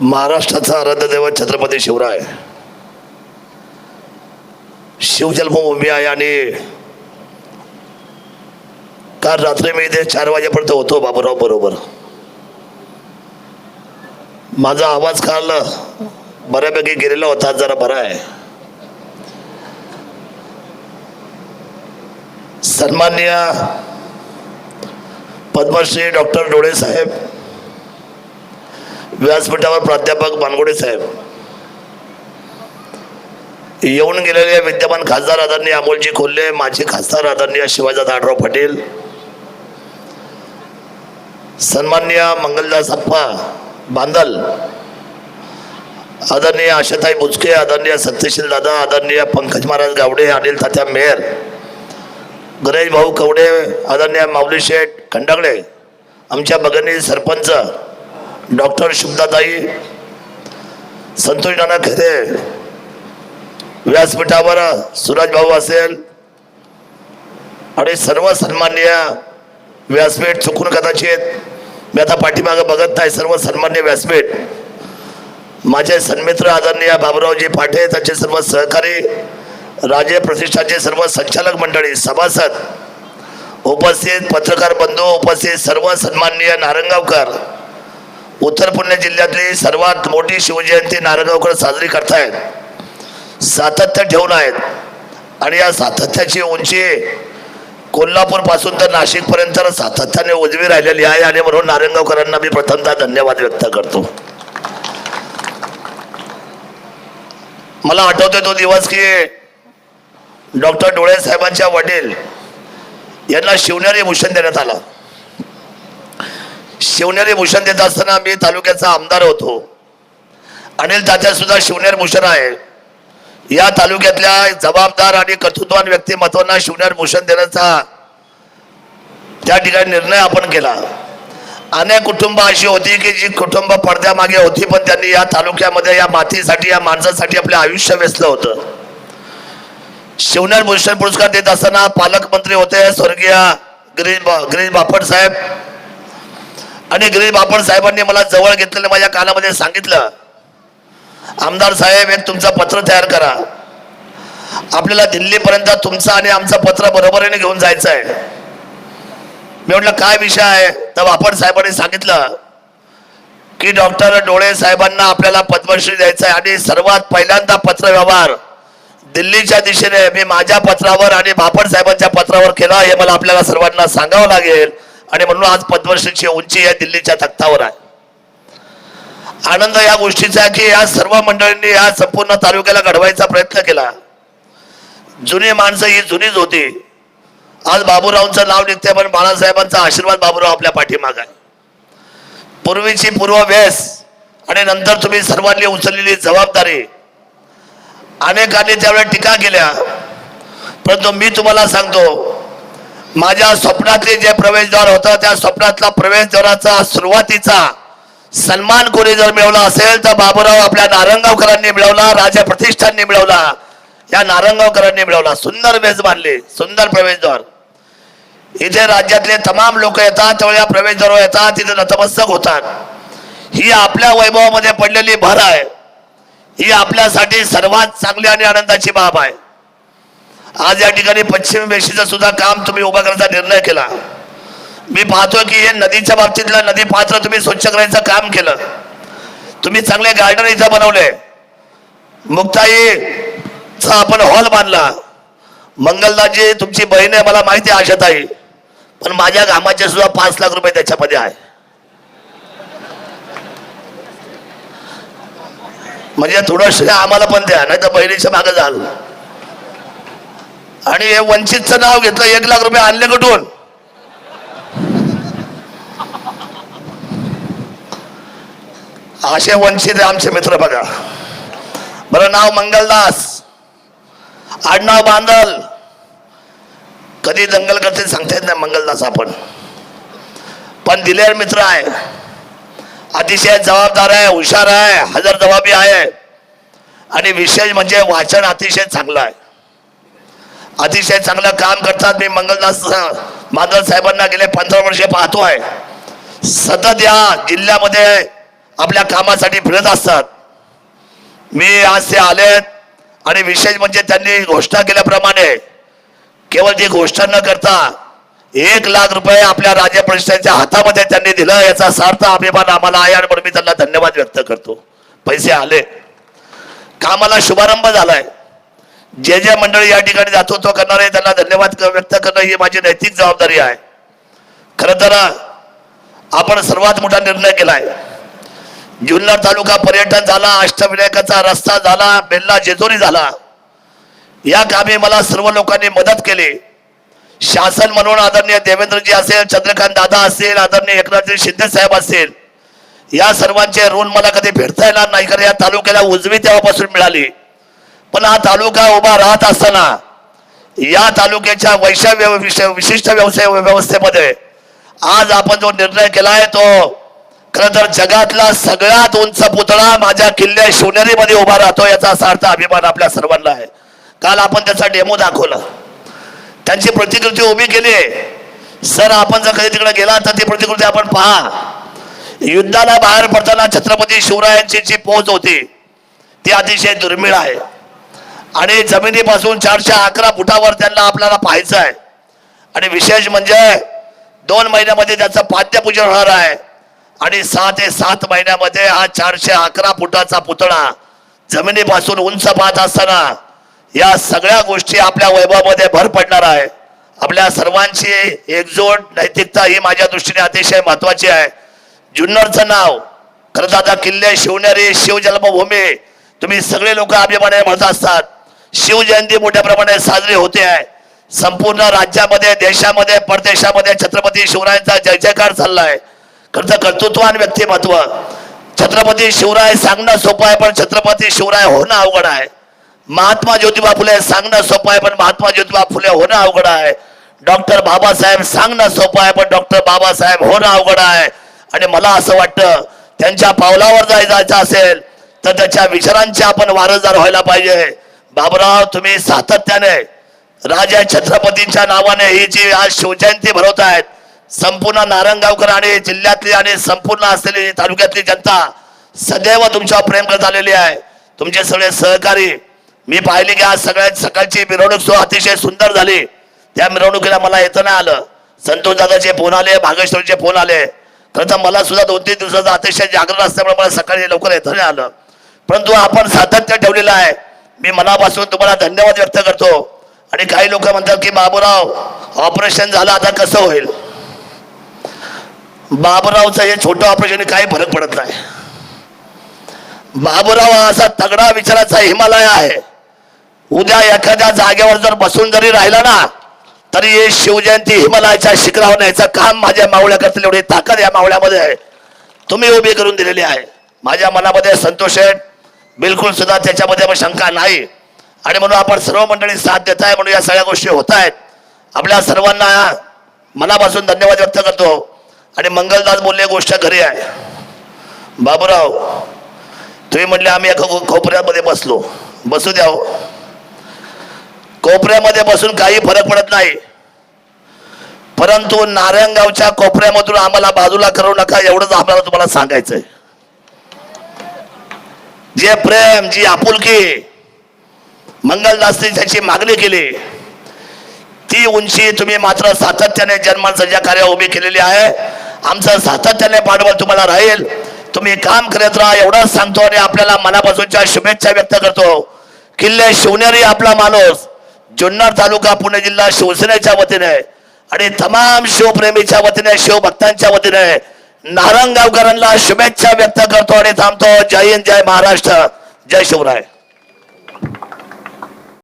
महाराष्ट्राचा आराध्यदैवत छत्रपती शिवराय. शिवजन्मभूमी आहे आणि काल रात्री मी इथे चार वाजेपर्यंत होतो बाबूराव बरोबर. माझा आवाज काल बऱ्यापैकी गेलेला होता जरा बरा आहे. सन्माननीय पद्मश्री डॉक्टर डोळे साहेब व्यासपीठावर प्राध्यापक बानगोडे साहेब. येऊन गेलेले विद्यमान खासदार आदरणीय अमोलजी खोल्ले माजी खासदार आदरणीय शिवाजी दादराव पटेल सन्मान्य मंगलदास अप्पा बांदल आदरणीय आशाताई बुचके आदरणीय सत्यशील दादा आदरणीय पंकज महाराज गावडे अनिल तात्या मेहर गणेश भाऊ कवडे आदरणीय माऊली शेठ खंडागळे आमच्या बगनी सरपंच डॉक्टर शुभदाताई संतोष नाना खरे व्यासपीठावर सुराज भाऊ असेल आणि सर्व सन्माननीय व्यासपीठ चुकून कदाचित मी आता पाठीमागं बघत नाही सर्व सन्मान्य व्यासपीठ. माझे सन्मित्र आदरणीय बाबुरावजी पाठे त्यांचे सर्व सहकारी राजे प्रतिष्ठानचे सर्व संचालक मंडळी सभासद उपस्थित पत्रकार बंधू उपस्थित सर्व सन्माननीय नारंगावकर उत्तर पुणे जिल्ह्यातली सर्वात मोठी शिवजयंती नारंगावकर साजरी करतायत. सातत्य ठेवून आहेत. आणि या सातत्याची उंची कोल्हापूरपासून तर नाशिकपर्यंत सातत्याने उजवी राहिलेली आहे आणि म्हणून नारंगावकरांना मी प्रथमतः धन्यवाद व्यक्त करतो. मला आठवतोय तो दिवस की डॉक्टर डोळे साहेबांच्या वडील यांना शिवनेरी भूषण देण्यात आला. शिवनेरी भूषण देत असताना मी तालुक्याचा आमदार होतो. अनिल तात्या सुद्धा शिवनेर भूषण आहे. या तालुक्यातल्या जबाबदार आणि कर्तृत्वान व्यक्तिमत्वांना शिवनेर भूषण देण्याचा त्या ठिकाणी निर्णय आपण केला. अनेक कुटुंब अशी होती की जी कुटुंब पडद्यामागे होती पण त्यांनी या तालुक्यामध्ये या मातीसाठी या माणसासाठी आपलं आयुष्य वेचलं होतं. शिवनेर भूषण पुरस्कार देत असताना पालकमंत्री होते स्वर्गीय गिरीश बा गिरीश बापट साहेब. आणि गिरीश बापण साहेबांनी मला जवळ घेतलेलं माझ्या कानामध्ये सांगितलं. आमदार साहेब एक तुमचं पत्र तयार करा. आपल्याला दिल्लीपर्यंत तुमचं आणि आमचं पत्र बरोबरीने घेऊन जायचं आहे. मी म्हटलं काय विषय आहे? तर बापट साहेबांनी सांगितलं की डॉक्टर डोळे साहेबांना आपल्याला पद्मश्री द्यायचं आहे आणि सर्वात पहिल्यांदा पत्र व्यवहार दिल्लीच्या दिशेने मी माझ्या पत्रावर आणि बापट साहेबांच्या पत्रावर केला हे मला आपल्याला सर्वांना सांगावं लागेल. आणि म्हणून आज पद्मश्रीची उंची या दिल्लीच्या तख्तावर आहे. आनंद या गोष्टीचा की या सर्व मंडळींनी या संपूर्ण तालुक्याला घडवायचा प्रयत्न केला. जुनी माणसं ही जुनीच होती. आज बाबूरावांचं नाव निघते पण बाळासाहेबांचा आशीर्वाद बाबूराव आपल्या पाठीमाग आहे. पूर्वीची पूर्व वेस आणि नंतर तुम्ही सर्वांनी उचललेली जबाबदारी. अनेकांनी त्यावेळेला टीका केल्या. परंतु मी तुम्हाला सांगतो माझ्या स्वप्नातले जे प्रवेशद्वार होतं त्या स्वप्नातला प्रवेशद्वाराचा सुरुवातीचा सन्मान कोणी जर मिळवला असेल तर बाबूराव आपल्या नारंगावकरांनी मिळवला राजा प्रतिष्ठाननी मिळवला. या नारंगावकरांनी मिळवला. सुंदर मेज बांधले सुंदर प्रवेशद्वार. इथे राज्यातले तमाम लोक येतात त्यावेळी या प्रवेशद्वारावर येतात तिथे नतमस्तक होतात. ही आपल्या वैभवामध्ये पडलेली भर आहे. ही आपल्यासाठी सर्वात चांगली आणि आनंदाची बाब आहे. आज या ठिकाणी पश्चिम वेशीचं सुद्धा काम तुम्ही उभा करण्याचा निर्णय केला. मी पाहतो की हे नदीच्या बाबतीतलं नदी पात्र तुम्ही स्वच्छ करायचं काम केलं. तुम्ही चांगले गार्डन इथं बनवले. मुक्ताईचा आपण हॉल बांधला मंगलदाजी तुमची बहीण आहे मला माहिती आहे आशाताई. पण माझ्या घामाचे सुद्धा पाच लाख रुपये त्याच्यामध्ये आहे. म्हणजे थोडंसं आम्हाला पण द्या नाही तर बहिणीच्या मागे झालं आणि हे वंचितचं नाव घेतलं एक लाख रुपये आणले कुठून? असे वंचित आहे आमचे मित्र बघा. बरं नाव मंगलदास. आडनाव बांधल कधी दंगल करते सांगता येत नाही मंगलदास आपण. पण दिलेर मित्र आहे. अतिशय जबाबदार आहे हुशार आहे हजर जबाबी आहे. आणि विशेष म्हणजे वाचन अतिशय चांगलं आहे. अतिशय चांगलं काम करतात. मी मंगलदास माधव साहेबांना गेले पंधरा वर्षे पाहतो आहे सतत या जिल्ह्यामध्ये आपल्या कामासाठी फिरत असतात. मी आज ते आलेत आणि विशेष म्हणजे त्यांनी घोषणा केल्याप्रमाणे केवळ ती घोषणा न करता एक लाख रुपये आपल्या राज्य परिषदेच्या हातामध्ये त्यांनी दिलं. याचा सार्थ अभिमान आम्हाला आहे आणि म्हणून मी त्यांना धन्यवाद व्यक्त करतो. पैसे आले. कामाला शुभारंभ झालाय. जे जे मंडळी या ठिकाणी दातृत्व करणार आहे त्यांना धन्यवाद व्यक्त करणं ही माझी नैतिक जबाबदारी आहे. खर तर आपण सर्वात मोठा निर्णय केलाय. जुन्नर तालुका पर्यटन झाला अष्टविनायकाचा रस्ता झाला बेल्ला जेजोरी झाला. या कामी मला सर्व लोकांनी मदत केली. शासन म्हणून आदरणीय देवेंद्रजी असेल चंद्रकांत दादा असेल आदरणीय एकनाथजी शिंदे साहेब असेल या सर्वांचे ऋण मला कधी फेडता येणार नाही कारण या तालुक्याला उजवी तेव्हापासून मिळाली. पण हा तालुका उभा राहत असताना या तालुक्याच्या वैश्य विशिष्ट व्यवसाय व्यवस्थेमध्ये आज आपण जो निर्णय केला आहे तो खर तर जगातला सगळ्यात उंच पुतळा माझ्या किल्ल्या शिवनेरीमध्ये उभा राहतो याचा सार्थ अभिमान आपल्या सर्वांना आहे. काल आपण त्याचा डेमो दाखवला. त्यांची प्रतिकृती उभी केली. आहे सर आपण जर कधी तिकडे गेला तर ती प्रतिकृती आपण पहा. युद्धाला बाहेर पडताना छत्रपती शिवरायांची जी पोहोच होती ती अतिशय दुर्मिळ आहे. आणि जमिनीपासून चारशे अकरा फुटावर त्यांना आपल्याला पाहायचं आहे. आणि विशेष म्हणजे दोन महिन्यामध्ये त्याचं पाद्यपूजन होणार आहे. आणि सहा ते सात महिन्यामध्ये हा चारशे अकरा फुटाचा पुतळा जमिनीपासून उंच पाहत असताना या सगळ्या गोष्टी आपल्या वैभवामध्ये भर पडणार आहे. आपल्या सर्वांची एकजोट नैतिकता ही माझ्या दृष्टीने अतिशय महत्वाची आहे. जुन्नरचं नाव खरं तर आता किल्ले शिवनेरी शिवजन्मभूमी तुम्ही सगळे लोक अभिमानाने म्हणत असतात. शिवजयंती मोठ्या प्रमाणात साजरी होते आहे. संपूर्ण राज्यामध्ये देशामध्ये परदेशामध्ये छत्रपती शिवरायांचा जय जयकार चालला आहे तर कर्तृत्व आणि व्यक्तिमत्व. छत्रपती शिवराय सांगणं सोपं आहे पण छत्रपती शिवराय होणं अवघड आहे. महात्मा ज्योतिबा फुले सांगणं सोपं आहे पण महात्मा ज्योतिबा फुले होणं अवघड आहे. डॉक्टर बाबासाहेब सांगणं सोपं आहे पण डॉक्टर बाबासाहेब होणं अवघड आहे. आणि मला असं वाटतं त्यांच्या पावलावर जायचं असेल तर त्याच्या विचारांचे आपण वारसदार व्हायला पाहिजे. बाबराव तुम्ही सातत्याने राजा छत्रपतींच्या नावाने ही जी आज शिवजयंती भरवत आहेत संपूर्ण नारंगावकर आणि जिल्ह्यातली आणि संपूर्ण असलेली तालुक्यातली जनता सदैव तुमच्यावर प्रेम करत आलेली आहे. तुमचे सगळे सहकारी मी पाहिले की आज सगळ्यात सकाळची मिरवणूक सुद्धा अतिशय सुंदर झाली. त्या मिरवणुकीला मला येतं नाही आलं. संतोष दादाचे फोन आले भागेश्वरचे फोन आले. खरं तर मला सुद्धा दोन तीन दिवसाचं अतिशय जागरण असल्यामुळे मला सकाळी लवकर येतं नाही आलं. परंतु आपण सातत्य ठेवलेलं आहे. मी मनापासून तुम्हाला धन्यवाद व्यक्त करतो. आणि काही लोक म्हणतात की बाबूराव ऑपरेशन झालं आता कसं होईल? बाबूरावचं हे छोटं ऑपरेशन काही फरक पडत नाही. बाबूराव हा असा तगडा विचाराचा हिमालय आहे. उद्या एखाद्या जागेवर जर बसून जरी राहिला ना तरी हे शिवजयंती हिमालयाच्या शिखरावर न्यायचं काम माझ्या मावळ्या करतील एवढी ताकद या मावळ्यामध्ये आहे. तुम्ही उभी करून दिलेली आहे. माझ्या मनामध्ये संतोष आहे. बिलकुल सुद्धा त्याच्यामध्ये मग शंका नाही. आणि म्हणून आपण सर्व मंडळी साथ देत आहे म्हणून या सगळ्या गोष्टी होत आहेत. आपल्या सर्वांना मनापासून धन्यवाद व्यक्त करतो. आणि मंगलदास बोलले गोष्ट खरी आहे. बाबूराव तुम्ही म्हटले आम्ही एका कोपऱ्यामध्ये बसलो. बसू द्या हो. कोपऱ्यामध्ये बसून काही फरक पडत नाही. परंतु नारायणगावच्या कोपऱ्यामधून आम्हाला बाजूला करू नका एवढंच आम्हाला तुम्हाला सांगायचंय. जे प्रेम जी आपुलकी मंगलदासने त्याची मागणी केली ती उंची तुम्ही मात्र सातत्याने जन्मांचं कार्य उभी केलेली आहे. आमचं सातत्याने पाठबळ तुम्हाला राहील. तुम्ही काम करत राहा एवढंच सांगतो आणि आपल्याला मनापासूनच्या शुभेच्छा व्यक्त करतो. किल्ले शिवनेरी आपला माणूस जुन्नर तालुका पुणे जिल्हा शिवसेनेच्या वतीने आणि तमाम शिवप्रेमीच्या वतीने शिवभक्तांच्या वतीने नारंगावकरांना शुभेच्छा व्यक्त करतो आणि थांबतो. जय हिंद जय महाराष्ट्र. जय शिवराय.